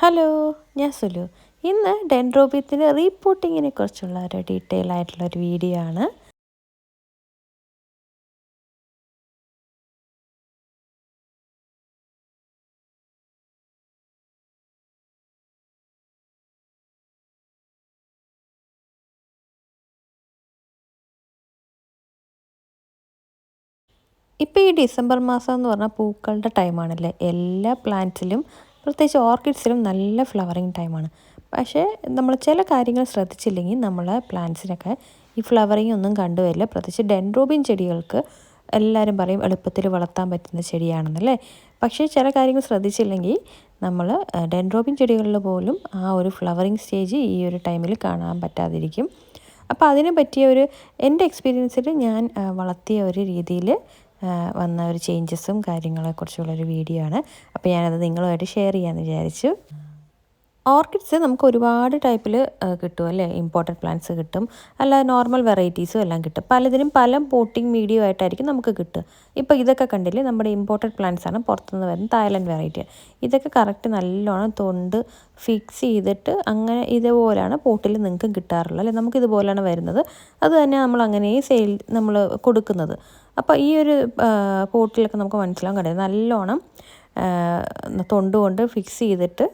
Hello ഞാൻ സുലു. ഇന്ന് ഡെൻഡ്രോബിയത്തിന്റെ റീപ്പോർട്ടിങ്ങിനെ കുറിച്ചുള്ള ഒരു ഡീറ്റെയിൽ ആയിട്ടുള്ള ഒരു വീഡിയോ ആണ്. ഇപ്പോൾ ഈ ഡിസംബർ മാസം എന്ന് പറഞ്ഞാൽ പൂക്കളുടെ ടൈമാണല്ലേ എല്ലാ പ്ലാന്റ്സിലും പ്രത്യേകിച്ച് ഓർക്കിഡ്സിലും നല്ല ഫ്ലവറിങ് ടൈമാണ്. പക്ഷേ നമ്മൾ ചില കാര്യങ്ങൾ ശ്രദ്ധിച്ചില്ലെങ്കിൽ നമ്മളെ പ്ലാന്റ്സിനൊക്കെ ഈ ഫ്ലവറിങ് ഒന്നും കണ്ടുവരില്ല. പ്രത്യേകിച്ച് ഡെൻഡ്രോബിൻ ചെടികൾക്ക് എല്ലാവരും പറയും എളുപ്പത്തിൽ വളർത്താൻ പറ്റുന്ന ചെടിയാണെന്നല്ലേ? പക്ഷേ ചില കാര്യങ്ങൾ ശ്രദ്ധിച്ചില്ലെങ്കിൽ നമ്മൾ ഡെൻഡ്രോബിൻ ചെടികളിൽ പോലും ആ ഒരു ഫ്ലവറിങ് സ്റ്റേജ് ഈ ഒരു ടൈമിൽ കാണാൻ പറ്റാതിരിക്കും. അപ്പോൾ അതിനെ പറ്റിയ ഒരു എന്റെ എക്സ്പീരിയൻസിൽ ഞാൻ വളർത്തിയ ഒരു രീതിയിൽ വന്ന ഒരു ചേഞ്ചസും കാര്യങ്ങളെക്കുറിച്ചുള്ളൊരു വീഡിയോ ആണ്. അപ്പോൾ ഞാനത് നിങ്ങളുമായിട്ട് ഷെയർ ചെയ്യാമെന്ന് വിചാരിച്ചു. ഓർക്കിഡ്സ് നമുക്ക് ഒരുപാട് ടൈപ്പിൽ കിട്ടും അല്ലേ? ഇമ്പോർട്ടന്റ് പ്ലാന്റ്സ് കിട്ടും. അല്ല നോർമൽ വെറൈറ്റീസും എല്ലാം കിട്ടും. പലതിനും പല പോട്ടിംഗ് മീഡിയം ആയിട്ടായിരിക്കും നമുക്ക് കിട്ടുക. ഇപ്പോൾ ഇതൊക്കെ കണ്ടില്ലേ? നമ്മുടെ ഇമ്പോർട്ടന്റ് പ്ലാന്റ്സ് ആണ്. പുറത്തുനിന്ന് വരുന്ന തായ്ലൻഡ് വെറൈറ്റി ഇതൊക്കെ കറക്റ്റ് നല്ലോണം തൊണ്ട് ഫിക്സ് ചെയ്തിട്ട് അങ്ങനെ ഇതുപോലെയാണ് പോട്ടിൽ നിങ്ങൾക്ക് കിട്ടാറുള്ളത് അല്ലേ? നമുക്ക് ഇതുപോലെയാണ് വരുന്നത്. അത് തന്നെ നമ്മൾ അങ്ങനെ സെയിൽ നമ്മൾ കൊടുക്കുന്നത്. അപ്പോൾ ഈ ഒരു പോട്ടിലൊക്കെ നമുക്ക് മനസ്സിലാവും കണ്ടത് നല്ലോണം തൊണ്ട് കൊണ്ട് ഫിക്സ് ചെയ്തിട്ട്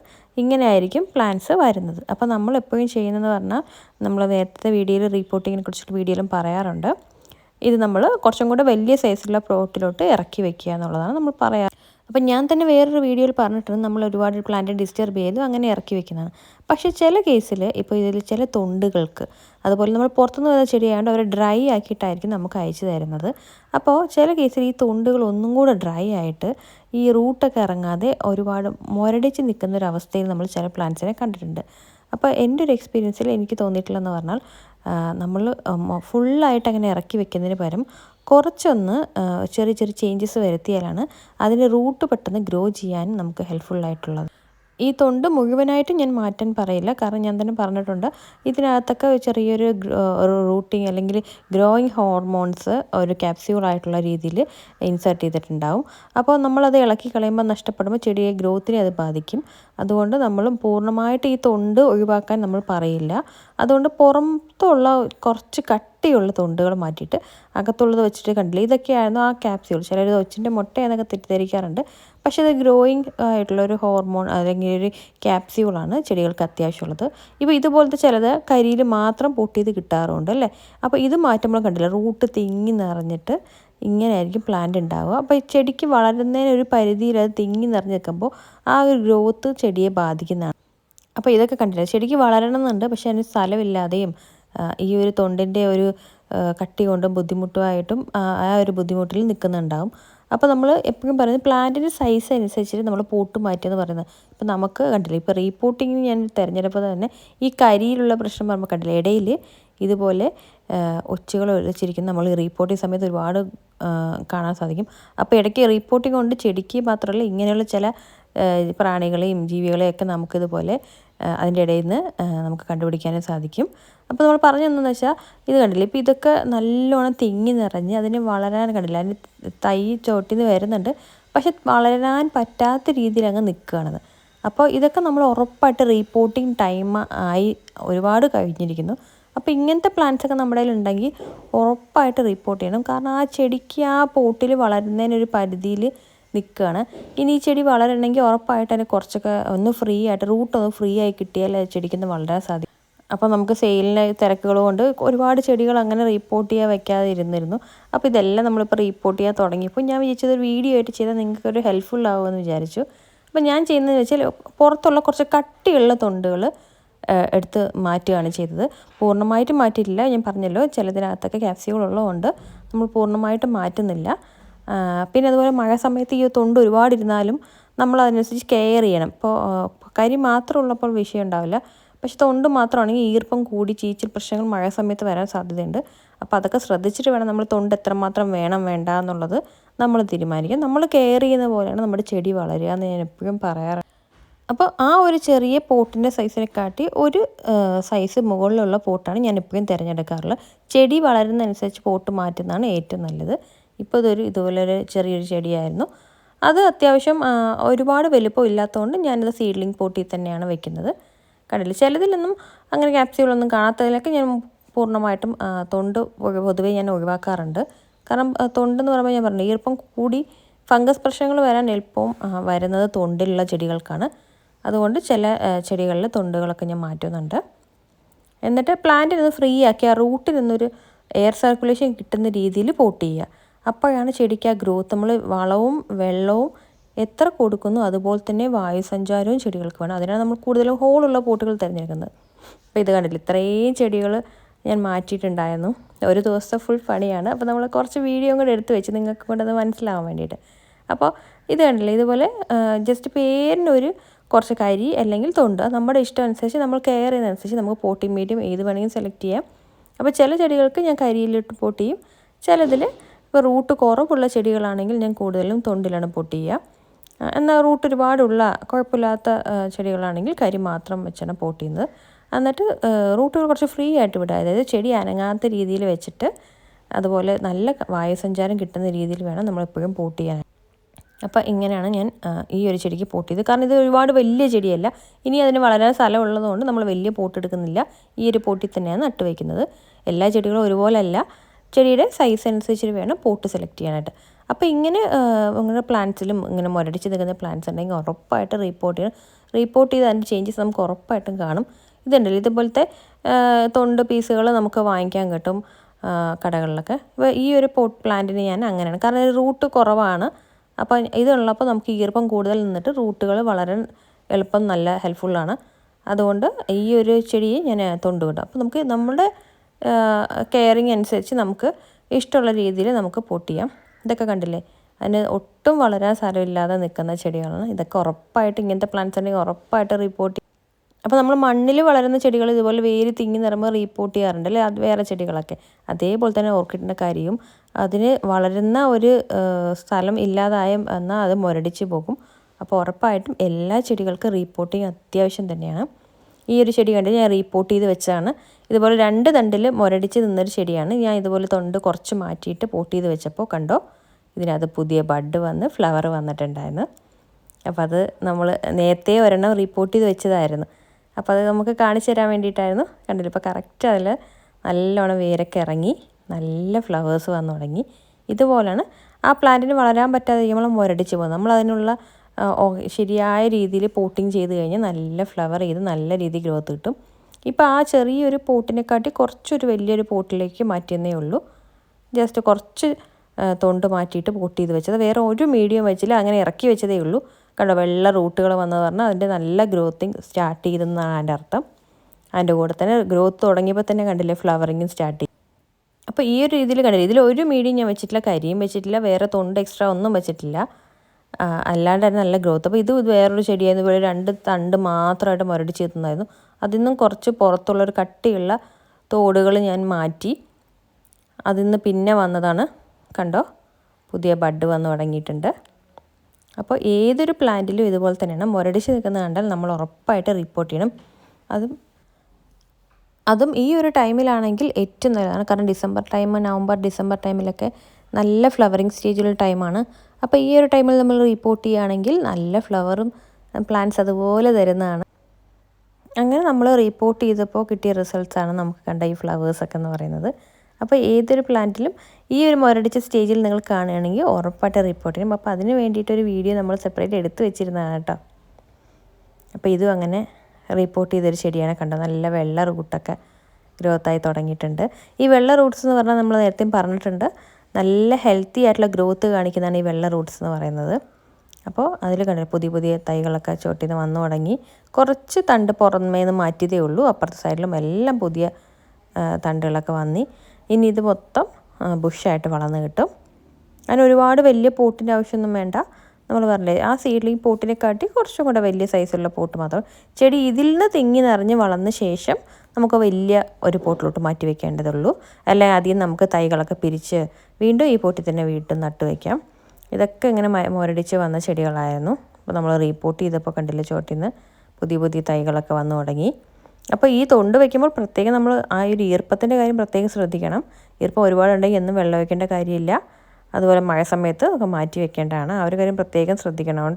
ഇങ്ങനെ ആയിരിക്കും പ്ലാന്റ്സ് വരുന്നത്. അപ്പോൾ നമ്മൾ എപ്പോഴും ചെയ്യുന്നതെന്ന് പറഞ്ഞാൽ നമ്മൾ നേരത്തെ വീഡിയോയിൽ റീപ്പോർട്ടിങ്ങിനെ കുറിച്ചിട്ട് വീഡിയോയിലും പറയാറുണ്ട്. ഇത് നമ്മൾ കുറച്ചും കൂടെ വലിയ സൈസിലുള്ള പ്ലോട്ടിലോട്ട് ഇറക്കി വെക്കുക എന്നുള്ളതാണ് നമ്മൾ പറയാറ്. അപ്പം ഞാൻ തന്നെ വേറൊരു വീഡിയോയിൽ പറഞ്ഞിട്ടുണ്ട് നമ്മൾ ഒരുപാട് പ്ലാന്റ് ഡിസ്റ്റർബ് ചെയ്തു അങ്ങനെ ഇറക്കി വെക്കുന്നതാണ്. പക്ഷേ ചില കേസിൽ ഇപ്പോൾ ഇതിൽ ചില തൊണ്ടുകൾക്ക് അതുപോലെ നമ്മൾ പുറത്തുനിന്ന് വരുന്ന ചെടിയായതുകൊണ്ട് അവർ ഡ്രൈ ആക്കിയിട്ടായിരിക്കും നമുക്ക് അയച്ചു തരുന്നത്. അപ്പോൾ ചില കേസിൽ ഈ തൊണ്ടുകൾ ഒന്നും കൂടെ ഡ്രൈ ആയിട്ട് ഈ റൂട്ടൊക്കെ ഇറങ്ങാതെ ഒരുപാട് മുരടിച്ച് നിൽക്കുന്ന ഒരു അവസ്ഥയിൽ നമ്മൾ ചില പ്ലാന്റ്സിനെ കണ്ടിട്ടുണ്ട്. അപ്പോൾ എന്റെ ഒരു എക്സ്പീരിയൻസിൽ എനിക്ക് തോന്നിയിട്ടുള്ളതെന്ന് പറഞ്ഞാൽ നമ്മൾ ഫുള്ളായിട്ട് അങ്ങനെ ഇറക്കി വെക്കുന്നതിന് പകരം കുറച്ചൊന്ന് ചെറിയ ചെറിയ ചേഞ്ചസ് വരുത്തിയാലാണ് അതിന്റെ റൂട്ട് പെട്ടെന്ന് ഗ്രോ ചെയ്യാൻ നമുക്ക് ഹെൽപ്ഫുള്ളായിട്ടുള്ളത് ഈ തൊണ്ട് മുഴുവനായിട്ടും ഞാൻ മാറ്റാൻ പറയില്ല. കാരണം ഞാൻ തന്നെ പറഞ്ഞിട്ടുണ്ട്. ഇതിനകത്തൊക്കെ ചെറിയൊരു റൂട്ടിങ് അല്ലെങ്കിൽ ഗ്രോയിങ് ഹോർമോൺസ് ഒരു ക്യാപ്സ്യൂൾ ആയിട്ടുള്ള രീതിയിൽ ഇൻസേർട്ട് ചെയ്തിട്ടുണ്ടാവും. അപ്പോൾ നമ്മളത് ഇളക്കി കളയുമ്പോൾ നഷ്ടപ്പെടുമ്പോൾ ചെടിയെ ഗ്രോത്തിനെ അത് ബാധിക്കും. അതുകൊണ്ട് നമ്മളും പൂർണമായിട്ട് ഈ തൊണ്ട് ഒഴിവാക്കാൻ നമ്മൾ പറയില്ല. അതുകൊണ്ട് പുറത്തുള്ള കുറച്ച് കട്ടിയുള്ള തൊണ്ടുകൾ മാറ്റിയിട്ട് അകത്തുള്ളത് വെച്ചിട്ട് കണ്ടില്ല? ഇതൊക്കെയായിരുന്നു ആ ക്യാപ്സ്യൂൾ ചിലർ ഒച്ചിന്റെ മുട്ടയെന്നൊക്കെ തെറ്റിദ്ധരിക്കാറുണ്ട്. പക്ഷേ ഇത് ഗ്രോയിങ് ആയിട്ടുള്ള ഒരു ഹോർമോൺ അല്ലെങ്കിൽ ഒരു ക്യാപ്സ്യൂളാണ് ചെടികൾക്ക് അത്യാവശ്യമുള്ളത്. ഇപ്പോൾ ഇതുപോലത്തെ ചിലത് കരിയിൽ മാത്രം പൊട്ടിയത് കിട്ടാറുണ്ട് അല്ലേ? അപ്പോൾ ഇത് മാറ്റുമ്പോൾ കണ്ടില്ല. റൂട്ട് തിങ്ങി നിറഞ്ഞിട്ട് ഇങ്ങനെയായിരിക്കും പ്ലാന്റ് ഉണ്ടാവുക. അപ്പോൾ ചെടിക്ക് വളരുന്നതിന് ഒരു പരിധിയിൽ അത് തിങ്ങി നിറഞ്ഞ് നിൽക്കുമ്പോൾ ആ ഒരു ഗ്രോത്ത് ചെടിയെ ബാധിക്കുന്നതാണ്. അപ്പോൾ ഇതൊക്കെ കണ്ടില്ല? ചെടിക്ക് വളരണമെന്നുണ്ട് പക്ഷേ അതിന് സ്ഥലമില്ലാതെയും ഈ ഒരു തൊണ്ടിന്റെ ഒരു കട്ടി കൊണ്ടും ബുദ്ധിമുട്ടുമായിട്ടും ആ ഒരു ബുദ്ധിമുട്ടിൽ നിൽക്കുന്നുണ്ടാവും. അപ്പോൾ നമ്മൾ എപ്പോഴും പറയുന്നത് പ്ലാന്റിന്റെ സൈസ് അനുസരിച്ചിട്ട് നമ്മൾ പോട്ട് മാറ്റുക പറയുന്നത്. ഇപ്പോൾ നമുക്ക് കണ്ടില്ല ഇപ്പോൾ റീപോട്ടിങ് ഞാൻ തിരഞ്ഞെടുപ്പോൾ തന്നെ ഈ കരിയിലുള്ള പ്രശ്നം പറയുമ്പോൾ കണ്ടില്ല ഇടയിൽ ഇതുപോലെ ഒച്ചുകൾ ഒഴിച്ചിരിക്കുന്ന നമ്മൾ റീപോട്ടിങ് സമയത്ത് ഒരുപാട് കാണാൻ സാധിക്കും. അപ്പോൾ ഇടയ്ക്ക് റീപോട്ടിങ് കൊണ്ട് ചെടിക്ക് മാത്രമല്ല ഇങ്ങനെയുള്ള ചില പ്രാണികളെയും ജീവികളെയൊക്കെ നമുക്കിതുപോലെ അതിന്റെ ഇടയിൽ നിന്ന് നമുക്ക് കണ്ടുപിടിക്കാനും സാധിക്കും. അപ്പോൾ നമ്മൾ പറഞ്ഞു തന്നെന്ന് വെച്ചാൽ ഇത് കണ്ടില്ലേ? ഇപ്പോൾ ഇതൊക്കെ നല്ലോണം തിങ്ങി നിറഞ്ഞ് അതിന് വളരാൻ കണ്ടില്ല. അതിന് തൈ ചോട്ടിൽ നിന്ന് വരുന്നുണ്ട്. പക്ഷെ വളരാൻ പറ്റാത്ത രീതിയിൽ അങ്ങ് നിൽക്കുകയാണത്. അപ്പോൾ ഇതൊക്കെ നമ്മൾ ഉറപ്പായിട്ട് റീപ്പോർട്ടിങ് ടൈം ആയി ഒരുപാട് കഴിഞ്ഞിരിക്കുന്നു. അപ്പോൾ ഇങ്ങനത്തെ പ്ലാന്റ്സ് ഒക്കെ നമ്മുടെ കയ്യിൽ ഉണ്ടെങ്കിൽ ഉറപ്പായിട്ട് റിപ്പോർട്ട് ചെയ്യണം. കാരണം ആ ചെടിക്ക് ആ പോട്ടിൽ വളരുന്നതിനൊരു പരിധിയിൽ നിൽക്കുകയാണ് ഇനി ഈ ചെടി വളരണമെങ്കിൽ ഉറപ്പായിട്ട് അതിന് കുറച്ചൊക്കെ ഒന്ന് ഫ്രീ ആയിട്ട് റൂട്ടൊന്ന് ഫ്രീ ആയി കിട്ടിയാൽ ചെടിക്കൊന്ന് വളരാൻ സാധിക്കും അപ്പോൾ നമുക്ക് സെയിലിന് തിരക്കുകൾ കൊണ്ട് ഒരുപാട് ചെടികൾ അങ്ങനെ റിപ്പോർട്ട് ചെയ്യാൻ വെക്കാതെ ഇരുന്നിരുന്നു അപ്പോൾ ഇതെല്ലാം നമ്മളിപ്പോൾ റിപ്പോർട്ട് ചെയ്യാൻ തുടങ്ങിയപ്പോൾ ഞാൻ വിചാരിച്ചത് വീഡിയോ ആയിട്ട് ചെയ്താൽ നിങ്ങൾക്ക് ഒരു ഹെൽപ്ഫുൾ ആകുമെന്ന് വിചാരിച്ചു. അപ്പോൾ ഞാൻ ചെയ്യുന്നതെന്ന് വെച്ചാൽ പുറത്തുള്ള കുറച്ച് കട്ടിയുള്ള തൊണ്ടുകൾ എടുത്ത് മാറ്റുകയാണ് ചെയ്തത്. പൂർണമായിട്ടും മാറ്റിയിട്ടില്ല. ഞാൻ പറഞ്ഞല്ലോ ചിലതിനകത്തൊക്കെ ക്യാപ്സ്യൂൾ ഉള്ളതുകൊണ്ട് നമ്മൾ പൂർണമായിട്ടും മാറ്റുന്നില്ല. പിന്നെ അതുപോലെ മഴ സമയത്ത് ഈ തൊണ്ട് ഒരുപാട് ഇരുന്നാലും നമ്മൾ അതിനനുസരിച്ച് കെയർ ചെയ്യണം. ഇപ്പോൾ കരി മാത്രം ഉള്ളപ്പോൾ വിഷയം ഉണ്ടാവില്ല. പക്ഷെ തൊണ്ട് മാത്രമാണെങ്കിൽ ഈർപ്പം കൂടി ചീച്ചിൽ പ്രശ്നങ്ങൾ മഴ സമയത്ത് വരാൻ സാധ്യതയുണ്ട്. അപ്പോൾ അതൊക്കെ ശ്രദ്ധിച്ചിട്ട് വേണം നമ്മൾ തൊണ്ട് എത്രമാത്രം വേണം വേണ്ട എന്നുള്ളത് നമ്മൾ തീരുമാനിക്കും. നമ്മൾ കെയർ ചെയ്യുന്ന പോലെയാണ് നമ്മുടെ ചെടി വളരുക എന്ന് ഞാൻ എപ്പോഴും പറയാറ്. അപ്പോൾ ആ ഒരു ചെറിയ പോട്ടിന്റെ സൈസിനെ കാട്ടി ഒരു സൈസ് മുകളിലുള്ള പോട്ടാണ് ഞാൻ എപ്പോഴും തിരഞ്ഞെടുക്കാറുള്ളത്. ചെടി വളരുന്നതനുസരിച്ച് പോട്ട് മാറ്റുന്നതാണ് ഏറ്റവും നല്ലത്. ഇപ്പോൾ ഇതൊരു ഇതുപോലെ ഒരു ചെറിയൊരു ചെടിയായിരുന്നു. അത് അത്യാവശ്യം ഒരുപാട് വലിപ്പം ഇല്ലാത്തതുകൊണ്ട് ഞാനത് സീഡ്ലിംഗ് പോട്ടിൽ തന്നെയാണ് വെക്കുന്നത്. കണ്ടില്ല ചിലതിലൊന്നും അങ്ങനെ ക്യാപ്സ്യൂളൊന്നും കാണാത്തതിലൊക്കെ ഞാൻ പൂർണമായിട്ടും തൊണ്ട് പൊതുവേ ഞാൻ ഒഴിവാക്കാറുണ്ട്. കാരണം തൊണ്ടെന്ന് പറയുമ്പോൾ ഞാൻ പറഞ്ഞു ഈർപ്പം കൂടി ഫംഗസ് പ്രശ്നങ്ങൾ വരാൻ എളുപ്പവും വരുന്നത് തൊണ്ടിലുള്ള ചെടികൾക്കാണ്. അതുകൊണ്ട് ചില ചെടികളിൽ തൊണ്ടുകളൊക്കെ ഞാൻ മാറ്റുന്നുണ്ട്. എന്നിട്ട് പ്ലാന്റിൽ നിന്ന് ഫ്രീ ആക്കി ആ റൂട്ടിൽ നിന്നൊരു എയർ സർക്കുലേഷൻ കിട്ടുന്ന രീതിയിൽ പോട്ട് ചെയ്യുക. അപ്പോഴാണ് ചെടിക്ക് ആ ഗ്രോത്ത് നമ്മൾ വളവും വെള്ളവും എത്ര കൊടുക്കുന്നു അതുപോലെ തന്നെ വായുസഞ്ചാരവും ചെടികൾക്ക് വേണം. അതിനാണ് നമ്മൾ കൂടുതലും ഹോളുള്ള പോട്ടുകൾ തിരഞ്ഞെടുക്കുന്നത്. അപ്പോൾ ഇത് കണ്ടില്ല? ഇത്രയും ചെടികൾ ഞാൻ മാറ്റിയിട്ടുണ്ടായിരുന്നു. ഒരു ദിവസത്തെ ഫുൾ പണിയാണ്. അപ്പോൾ നമ്മൾ കുറച്ച് വീഡിയോ കൂടെ എടുത്ത് വെച്ച് നിങ്ങൾക്ക് കൊണ്ടത് മനസ്സിലാവാൻ വേണ്ടിയിട്ട്. അപ്പോൾ ഇത് കണ്ടില്ല? ഇതുപോലെ ജസ്റ്റ് പേരിനൊരു കുറച്ച് കരി അല്ലെങ്കിൽ തൊണ്ട്. നമ്മുടെ ഇഷ്ടം അനുസരിച്ച് നമ്മൾ കെയർ ചെയ്യുന്നതനുസരിച്ച് നമുക്ക് പോട്ടിംഗ് മീഡിയം ഏത് വേണമെങ്കിലും സെലക്ട് ചെയ്യാം. അപ്പോൾ ചില ചെടികൾക്ക് ഞാൻ കരിയിലിട്ട് പോട്ട് ചിലതിൽ ഇപ്പോൾ റൂട്ട് കുറവുള്ള ചെടികളാണെങ്കിൽ ഞാൻ കൂടുതലും തൊണ്ടിലാണ് പൊട്ടി ചെയ്യുക. എന്നാൽ റൂട്ട് ഒരുപാടുള്ള കുഴപ്പമില്ലാത്ത ചെടികളാണെങ്കിൽ കരി മാത്രം വെച്ചാണ് പോട്ട് ചെയ്യുന്നത്. എന്നിട്ട് റൂട്ടുകൾ കുറച്ച് ഫ്രീ ആയിട്ട് വിടുക. അതായത് ചെടി അനങ്ങാത്ത രീതിയിൽ വെച്ചിട്ട് അതുപോലെ നല്ല വായുസഞ്ചാരം കിട്ടുന്ന രീതിയിൽ വേണം നമ്മളെപ്പോഴും പോട്ട് ചെയ്യാൻ. അപ്പോൾ ഇങ്ങനെയാണ് ഞാൻ ഈ ഒരു ചെടിക്ക് പോട്ട് ചെയ്തത്. കാരണം ഇത് ഒരുപാട് വലിയ ചെടിയല്ല. ഇനി അതിന് വളരാൻ സ്ഥലമുള്ളതുകൊണ്ട് നമ്മൾ വലിയ പോട്ട് എടുക്കുന്നില്ല. ഈ ഒരു പോട്ടിൽ തന്നെയാണ് നട്ടുവയ്ക്കുന്നത് എല്ലാ ചെടികളും ഒരുപോലെ അല്ല ചെടിയുടെ സൈസ് അനുസരിച്ച് വേണം പോട്ട് സെലക്ട് ചെയ്യാനായിട്ട്. അപ്പോൾ ഇങ്ങനെ ഇങ്ങനെ പ്ലാന്റ്സിലും ഇങ്ങനെ മുരടിച്ച് നിൽക്കുന്ന പ്ലാന്റ്സ് ഉണ്ടെങ്കിൽ ഉറപ്പായിട്ട് റിപ്പോർട്ട് ചെയ്യണം. റിപ്പോർട്ട് ചെയ്ത് അതിന്റെ ചേഞ്ചസ് നമുക്ക് ഉറപ്പായിട്ടും കാണും. ഇതുണ്ടല്ലോ ഇതുപോലത്തെ തൊണ്ട് പീസുകൾ നമുക്ക് വാങ്ങിക്കാൻ കിട്ടും കടകളിലൊക്കെ. ഇപ്പോൾ ഈ ഒരു പോട്ട് പ്ലാന്റിന് ഞാൻ അങ്ങനെയാണ്. കാരണം റൂട്ട് കുറവാണ്. അപ്പോൾ ഇതുള്ളപ്പോൾ നമുക്ക് ഈർപ്പം കൂടുതൽ നിന്നിട്ട് റൂട്ടുകൾ വളരാൻ എളുപ്പം നല്ല ഹെൽപ്ഫുള്ളാണ് അതുകൊണ്ട് ഈ ഒരു ചെടിയെ ഞാൻ തൊണ്ട് അപ്പോൾ നമുക്ക് നമ്മുടെ കെയറിങ് അനുസരിച്ച് നമുക്ക് ഇഷ്ടമുള്ള രീതിയിൽ നമുക്ക് പോട്ട് ചെയ്യാം. ഇതൊക്കെ കണ്ടില്ലേ? അതിന് ഒട്ടും വളരാൻ സ്ഥലമില്ലാതെ നിൽക്കുന്ന ചെടികളാണ്. ഇതൊക്കെ ഉറപ്പായിട്ട് ഇങ്ങനത്തെ പ്ലാന്റ്സ് ഉണ്ടെങ്കിൽ ഉറപ്പായിട്ട് റിപ്പോർട്ട് അപ്പോൾ നമ്മൾ മണ്ണിൽ വളരുന്ന ചെടികൾ ഇതുപോലെ വേര് തിങ്ങി നിറമ്പോൾ റീപ്പോർട്ട് ചെയ്യാറുണ്ട് അല്ലേ? അത് വേറെ ചെടികളൊക്കെ. അതേപോലെ തന്നെ ഓർക്കിഡിന്റെ കാര്യവും അതിന് വളരുന്ന ഒരു സ്ഥലം ഇല്ലാതായ എന്നാൽ അത് മുരടിച്ച് പോകും. അപ്പോൾ ഉറപ്പായിട്ടും എല്ലാ ചെടികൾക്കും റീപ്പോർട്ടിങ് അത്യാവശ്യം തന്നെയാണ്. ഈ ഒരു ചെടി കണ്ടിട്ട് ഞാൻ റീപ്പോർട്ട് ചെയ്ത് വെച്ചതാണ്. ഇതുപോലെ രണ്ട് തണ്ടിൽ മുരടിച്ച് നിന്നൊരു ചെടിയാണ്. ഞാൻ ഇതുപോലെ തൊണ്ട് കുറച്ച് മാറ്റിയിട്ട് പോട്ട് ചെയ്ത് വെച്ചപ്പോൾ കണ്ടോ? ഇതിനകത്ത് പുതിയ ബഡ് വന്ന് ഫ്ലവർ വന്നിട്ടുണ്ടായിരുന്നു. അപ്പോൾ അത് നമ്മൾ നേരത്തെ ഒരെണ്ണം റിപ്പോർട്ട് ചെയ്ത് വെച്ചതായിരുന്നു. അപ്പോൾ അത് നമുക്ക് കാണിച്ചു തരാൻ വേണ്ടിയിട്ടായിരുന്നു. കണ്ടില്ല? ഇപ്പോൾ കറക്റ്റ് അതിൽ നല്ലോണം വേരൊക്കെ ഇറങ്ങി നല്ല ഫ്ലവേഴ്സ് വന്നു തുടങ്ങി. ഇതുപോലെയാണ് ആ പ്ലാന്റിന് വളരാൻ പറ്റാതെ നമ്മൾ മുരടിച്ച് പോകുന്നത്. നമ്മൾ അതിനുള്ള ശരിയായ രീതിയിൽ പോട്ടിങ് ചെയ്ത് കഴിഞ്ഞാൽ നല്ല ഫ്ലവർ ചെയ്ത് നല്ല രീതിയിൽ ഗ്രോത്ത് കിട്ടും. ഇപ്പോൾ ആ ചെറിയൊരു പോട്ടിനെക്കാട്ടി കുറച്ചൊരു വലിയൊരു പോട്ടിലേക്ക് മാറ്റുന്നേ ഉള്ളൂ. ജസ്റ്റ് കുറച്ച് തൊണ്ട് മാറ്റിയിട്ട് പോട്ട് ചെയ്ത് വെച്ചത്. വേറെ ഒരു മീഡിയം വെച്ചില്ല അങ്ങനെ ഇറക്കി വെച്ചതേ ഉള്ളൂ. കണ്ടോ വെള്ള റൂട്ടുകൾ വന്നത് പറഞ്ഞാൽ അതിന്റെ നല്ല ഗ്രോത്തിങ് സ്റ്റാർട്ട് ചെയ്തെന്നാണ് അതിന്റെ അർത്ഥം. അതിന്റെ കൂടെ തന്നെ ഗ്രോത്ത് തുടങ്ങിയപ്പോൾ തന്നെ കണ്ടില്ലേ ഫ്ലവറിങ്ങും സ്റ്റാർട്ട് ചെയ്തു. അപ്പോൾ ഈ ഒരു രീതിയിൽ കണ്ടില്ല ഇതിൽ ഒരു മീഡിയം ഞാൻ വെച്ചിട്ടില്ല കരിയും വെച്ചിട്ടില്ല വേറെ തൊണ്ട് എക്സ്ട്രാ ഒന്നും വെച്ചിട്ടില്ല. അല്ലാണ്ട് തന്നെ നല്ല ഗ്രോത്ത്. അപ്പോൾ ഇത് വേറൊരു ചെടിയായിരുന്നു ഇവിടെ രണ്ട് തണ്ട് മാത്രമായിട്ട് മുരടിച്ച് എത്തുന്നതായിരുന്നു അതിൽ നിന്നും കുറച്ച് പുറത്തുള്ളൊരു കട്ടിയുള്ള തോടുകൾ ഞാൻ മാറ്റി. അതിൽ നിന്ന് പിന്നെ വന്നതാണ് കണ്ടോ? പുതിയ ബഡ് വന്ന് തുടങ്ങിയിട്ടുണ്ട്. അപ്പോൾ ഏതൊരു പ്ലാന്റിലും ഇതുപോലെ തന്നെയാണ്. മുരടിച്ച് നിൽക്കുന്നത് കണ്ടാൽ നമ്മൾ ഉറപ്പായിട്ട് റിപ്പോർട്ട് ചെയ്യണം. അതും അതും ഈ ഒരു ടൈമിലാണെങ്കിൽ ഏറ്റവും നല്ലതാണ്. കാരണം ഡിസംബർ ടൈം നവംബർ ഡിസംബർ ടൈമിലൊക്കെ നല്ല ഫ്ലവറിങ് സ്റ്റേജിലുള്ള ടൈമാണ് അപ്പോൾ ഈ ഒരു ടൈമിൽ നമ്മൾ റിപ്പോർട്ട് ചെയ്യുകയാണെങ്കിൽ നല്ല ഫ്ലവറും പ്ലാന്റ്സ് അതുപോലെ തരുന്നതാണ്. അങ്ങനെ നമ്മൾ റിപ്പോർട്ട് ചെയ്തപ്പോൾ കിട്ടിയ റിസൾട്ട്സാണ് നമുക്ക് കണ്ട ഈ ഫ്ലവേഴ്സൊക്കെ എന്ന് പറയുന്നത്. അപ്പോൾ ഏതൊരു പ്ലാന്റിലും ഈ ഒരു മുരടിച്ച സ്റ്റേജിൽ നിങ്ങൾ കാണുകയാണെങ്കിൽ ഉറപ്പായിട്ട് റിപ്പോർട്ട് ചെയ്യും. അപ്പോൾ അതിന് വേണ്ടിയിട്ടൊരു വീഡിയോ നമ്മൾ സെപ്പറേറ്റ് എടുത്തു വെച്ചിരുന്നതാണ് കേട്ടോ. അപ്പോൾ ഇതും അങ്ങനെ റിപ്പോർട്ട് ചെയ്തൊരു ചെടിയാണ് കണ്ടത് നല്ല വെള്ള റൂട്ടൊക്കെ ഗ്രോത്തായി തുടങ്ങിയിട്ടുണ്ട്. ഈ വെള്ള റൂട്ട്സ് എന്ന് പറഞ്ഞാൽ നമ്മൾ നേരത്തെയും പറഞ്ഞിട്ടുണ്ട്. നല്ല ഹെൽത്തി ആയിട്ടുള്ള ഗ്രോത്ത് കാണിക്കുന്നതാണ് ഈ വെള്ള റൂട്ട്സ് എന്ന് പറയുന്നത്. അപ്പോൾ അതിൽ കണ്ടില്ല പുതിയ പുതിയ തൈകളൊക്കെ ചോട്ടിൽ നിന്ന് വന്നു തുടങ്ങി. കുറച്ച് തണ്ട് പുറമേ നിന്ന് മാറ്റിയതേ ഉള്ളൂ. അപ്പുറത്തെ സൈഡിലും എല്ലാം പുതിയ തണ്ടുകളൊക്കെ വന്നി. ഇനി ഇത് മൊത്തം ബുഷായിട്ട് വളർന്ന് കിട്ടും. അതിന് ഒരുപാട് വലിയ പോട്ടിന്റെ ആവശ്യമൊന്നും വേണ്ട. നമ്മൾ പറഞ്ഞില്ലേ ആ സീഡ്ലിംഗ് പോട്ടിനെക്കാട്ടി കുറച്ചും കൂടെ വലിയ സൈസുള്ള പോട്ട് മാത്രം. ചെടി ഇതിൽ നിന്ന് തിങ്ങി നിറഞ്ഞ് വളർന്ന ശേഷം നമുക്ക് വലിയ ഒരു പോട്ടിലോട്ട് മാറ്റി വെക്കേണ്ടതുള്ളൂ. അല്ലെങ്കിൽ ആദ്യം നമുക്ക് തൈകളൊക്കെ പിരിച്ച് വീണ്ടും ഈ പോട്ടിൽ തന്നെ വീണ്ടും നട്ടു വയ്ക്കാം ഇതൊക്കെ ഇങ്ങനെ മുരടിച്ച് വന്ന ചെടികളായിരുന്നു. അപ്പോൾ നമ്മൾ റീപ്പോർട്ട് ചെയ്തപ്പോൾ കണ്ടില്ല ചോട്ടിൽ നിന്ന് പുതിയ പുതിയ തൈകളൊക്കെ വന്നു തുടങ്ങി. അപ്പോൾ ഈ തൊണ്ട് വയ്ക്കുമ്പോൾ പ്രത്യേകം നമ്മൾ ആ ഒരു ഈർപ്പത്തിന്റെ കാര്യം പ്രത്യേകം ശ്രദ്ധിക്കണം. ഈർപ്പം ഒരുപാടുണ്ടെങ്കിൽ എന്നും വെള്ളം വയ്ക്കേണ്ട കാര്യമില്ല. അതുപോലെ മഴ സമയത്ത് ഒക്കെ മാറ്റി വെക്കേണ്ടതാണ്. ആ ഒരു കാര്യം പ്രത്യേകം ശ്രദ്ധിക്കണം.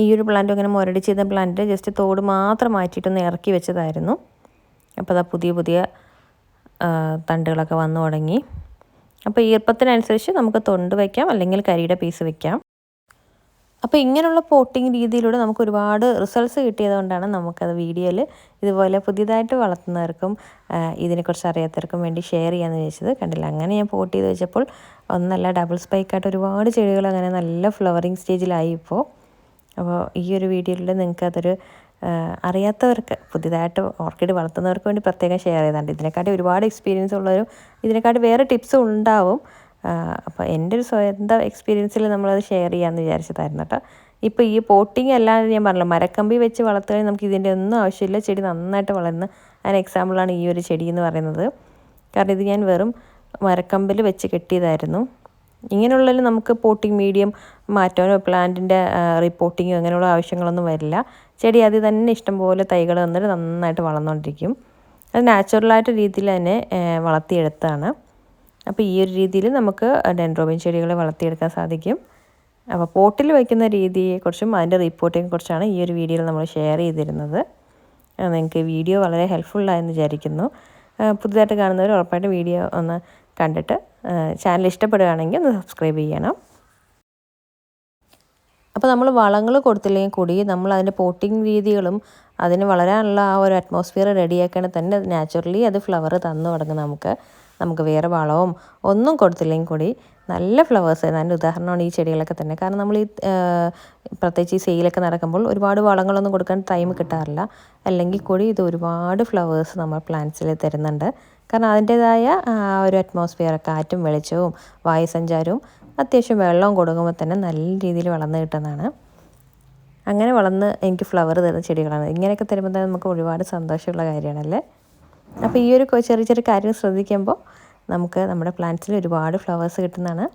ഈ ഒരു പ്ലാന്റ് ഇങ്ങനെ മുരടി ചെയ്ത പ്ലാന്റ് ജസ്റ്റ് തോട് മാത്രം മാറ്റിയിട്ടൊന്ന് ഇറക്കി വെച്ചതായിരുന്നു. അപ്പോൾ അതാ പുതിയ പുതിയ തണ്ടുകളൊക്കെ വന്നു തുടങ്ങി. അപ്പോൾ ഈർപ്പത്തിനനുസരിച്ച് നമുക്ക് തൊണ്ട് വയ്ക്കാം അല്ലെങ്കിൽ കരിയുടെ പീസ് വയ്ക്കാം. അപ്പോൾ ഇങ്ങനെയുള്ള പോട്ടിങ് രീതിയിലൂടെ നമുക്ക് ഒരുപാട് റിസൾട്ട്സ് കിട്ടിയതുകൊണ്ടാണ് നമുക്കത് വീഡിയോയിൽ ഇതുപോലെ പുതിയതായിട്ട് വളർത്തുന്നവർക്കും ഇതിനെക്കുറിച്ച് അറിയാത്തവർക്കും വേണ്ടി ഷെയർ ചെയ്യാമെന്ന് ചോദിച്ചത് കണ്ടില്ല? അങ്ങനെ ഞാൻ പോട്ട് ചെയ്ത് വെച്ചപ്പോൾ ഒന്നല്ല ഡബിൾ സ്പൈക്കായിട്ട് ഒരുപാട് ചെടികൾ അങ്ങനെ നല്ല ഫ്ലവറിങ് സ്റ്റേജിലായി ഇപ്പോൾ. അപ്പോൾ ഈ ഒരു വീഡിയോയിൽ നിങ്ങൾക്ക് അതൊരു അറിയാത്തവർക്ക് പുതിയതായിട്ട് ഓർക്കിഡ് വളർത്തുന്നവർക്ക് വേണ്ടി പ്രത്യേകം ഷെയർ ചെയ്താണ്ട്. ഇതിനെക്കാട്ടി ഒരുപാട് എക്സ്പീരിയൻസ് ഉള്ളവരും ഇതിനെക്കാട്ടി വേറെ ടിപ്സും ഉണ്ടാവും. അപ്പോൾ എന്റെ ഒരു സ്വന്തം എക്സ്പീരിയൻസിൽ നമ്മളത് ഷെയർ ചെയ്യാമെന്ന് വിചാരിച്ചതായിരുന്നു കേട്ടോ ഇപ്പോൾ ഈ പോട്ടിങ് അല്ലാതെ ഞാൻ പറഞ്ഞല്ലോ മരക്കമ്പി വെച്ച് വളർത്തുകയാണെങ്കിൽ നമുക്ക് ഇതിന്റെ ഒന്നും ആവശ്യമില്ല. ചെടി നന്നായിട്ട് വളരുന്ന അതിന് എക്സാമ്പിളാണ് ഈ ഒരു ചെടി എന്ന് പറയുന്നത്. കാരണം ഇത് ഞാൻ വെറും മരക്കമ്പിൽ വെച്ച് കെട്ടിയതായിരുന്നു. ഇങ്ങനെയുള്ളതിൽ നമുക്ക് പോട്ടിംഗ് മീഡിയം മാറ്റാനോ പ്ലാന്റിന്റെ റിപ്പോർട്ടിങ്ങോ അങ്ങനെയുള്ള ആവശ്യങ്ങളൊന്നും വരില്ല. ചെടി അത് തന്നെ ഇഷ്ടംപോലെ തൈകൾ തന്നിട്ട് നന്നായിട്ട് വളർന്നുകൊണ്ടിരിക്കും അത് നാച്ചുറലായിട്ട് രീതിയിൽ തന്നെ വളർത്തിയെടുത്താണ്. അപ്പോൾ ഈ ഒരു രീതിയിൽ നമുക്ക് ഡെൻഡ്രോബിൻ ചെടികളെ വളർത്തിയെടുക്കാൻ സാധിക്കും. അപ്പോൾ പോട്ടിൽ വയ്ക്കുന്ന രീതിയെക്കുറിച്ചും അതിന്റെ റിപ്പോർട്ടിനെക്കുറിച്ചാണ് ഈ ഒരു വീഡിയോയിൽ നമ്മൾ ഷെയർ ചെയ്തിരുന്നത്. നിങ്ങൾക്ക് വീഡിയോ വളരെ ഹെൽപ്ഫുള്ളായെന്ന് വിചാരിക്കുന്നു. പുതുതായിട്ട് കാണുന്നവർ ഉറപ്പായിട്ട് വീഡിയോ ഒന്ന് കണ്ടിട്ട് ചാനൽ ഇഷ്ടപ്പെടുകയാണെങ്കിൽ ഒന്ന് സബ്സ്ക്രൈബ് ചെയ്യണം. അപ്പോൾ നമ്മൾ വളങ്ങൾ കൊടുത്തില്ലെങ്കിൽ കൂടി നമ്മൾ അതിന്റെ പോട്ടിങ് രീതികളും അതിന് വളരാനുള്ള ആ ഒരു അറ്റ്മോസ്ഫിയർ റെഡിയാക്കണേ തന്നെ നാച്ചുറലി അത് ഫ്ലവർ തന്നു തുടങ്ങും നമുക്ക്. നമുക്ക് വേറെ വളവും ഒന്നും കൊടുത്തില്ലെങ്കിൽ കൂടി നല്ല ഫ്ലവേഴ്സ് അതിന്റെ ഉദാഹരണമാണ് ഈ ചെടികളൊക്കെ തന്നെ. കാരണം നമ്മൾ ഈ പ്രത്യേകിച്ച് ഈ സെയിലൊക്കെ നടക്കുമ്പോൾ ഒരുപാട് വളങ്ങളൊന്നും കൊടുക്കാൻ ടൈം കിട്ടാറില്ല. അല്ലെങ്കിൽ കൂടി ഇത് ഒരുപാട് ഫ്ലവേഴ്സ് നമ്മൾ പ്ലാന്റ്സിൽ തരുന്നുണ്ട്. കാരണം അതിന്റേതായ ഒരു അറ്റ്മോസ്ഫിയർ കാറ്റും വെളിച്ചവും വായുസഞ്ചാരവും അത്യാവശ്യം വെള്ളവും കൊടുക്കുമ്പോൾ തന്നെ നല്ല രീതിയിൽ വളർന്ന് കിട്ടുന്നതാണ്. അങ്ങനെ വളർന്ന് എനിക്ക് ഫ്ലവർ തരുന്ന ചെടികളാണ്. ഇങ്ങനെയൊക്കെ തരുമ്പോൾ തന്നെ നമുക്ക് ഒരുപാട് സന്തോഷമുള്ള കാര്യമാണല്ലേ? അപ്പോൾ ഈ ഒരു ചെറിയ ചെറിയ കാര്യങ്ങൾ ശ്രദ്ധിക്കുമ്പോൾ നമുക്ക് നമ്മുടെ പ്ലാന്റ്സിൽ ഒരുപാട് ഫ്ലവേഴ്സ് കിട്ടുന്നതാണ്.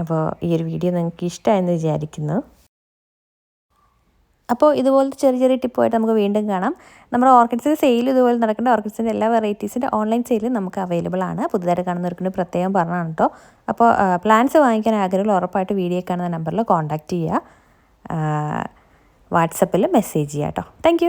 അപ്പോൾ ഈ ഒരു വീഡിയോ നിങ്ങൾക്ക് ഇഷ്ടമായെന്ന് വിചാരിക്കുന്നു. അപ്പോൾ ഇതുപോലത്തെ ചെറിയ ചെറിയ ടിപ്പുമായിട്ട് നമുക്ക് വീണ്ടും കാണാം. നമ്മുടെ ഓർക്കിഡ്സിന്റെ സെയിൽ ഇതുപോലെ നടക്കേണ്ട ഓർക്കിഡ്സിന്റെ എല്ലാ വെറൈറ്റീസിന്റെ ഓൺലൈൻ സെയിൽ നമുക്ക് അവൈലബിൾ ആണ്. പുതുതായിട്ട് കാണുന്നവർക്ക് പ്രത്യേകം പറഞ്ഞാണ് കേട്ടോ. അപ്പോൾ പ്ലാൻസ് വാങ്ങിക്കാൻ ആഗ്രഹമുള്ള ഉറപ്പായിട്ട് വീഡിയോ കാണുന്ന നമ്പറിൽ കോൺടാക്റ്റ് ചെയ്യുക. വാട്സപ്പിൽ മെസ്സേജ് ചെയ്യാം കേട്ടോ. താങ്ക്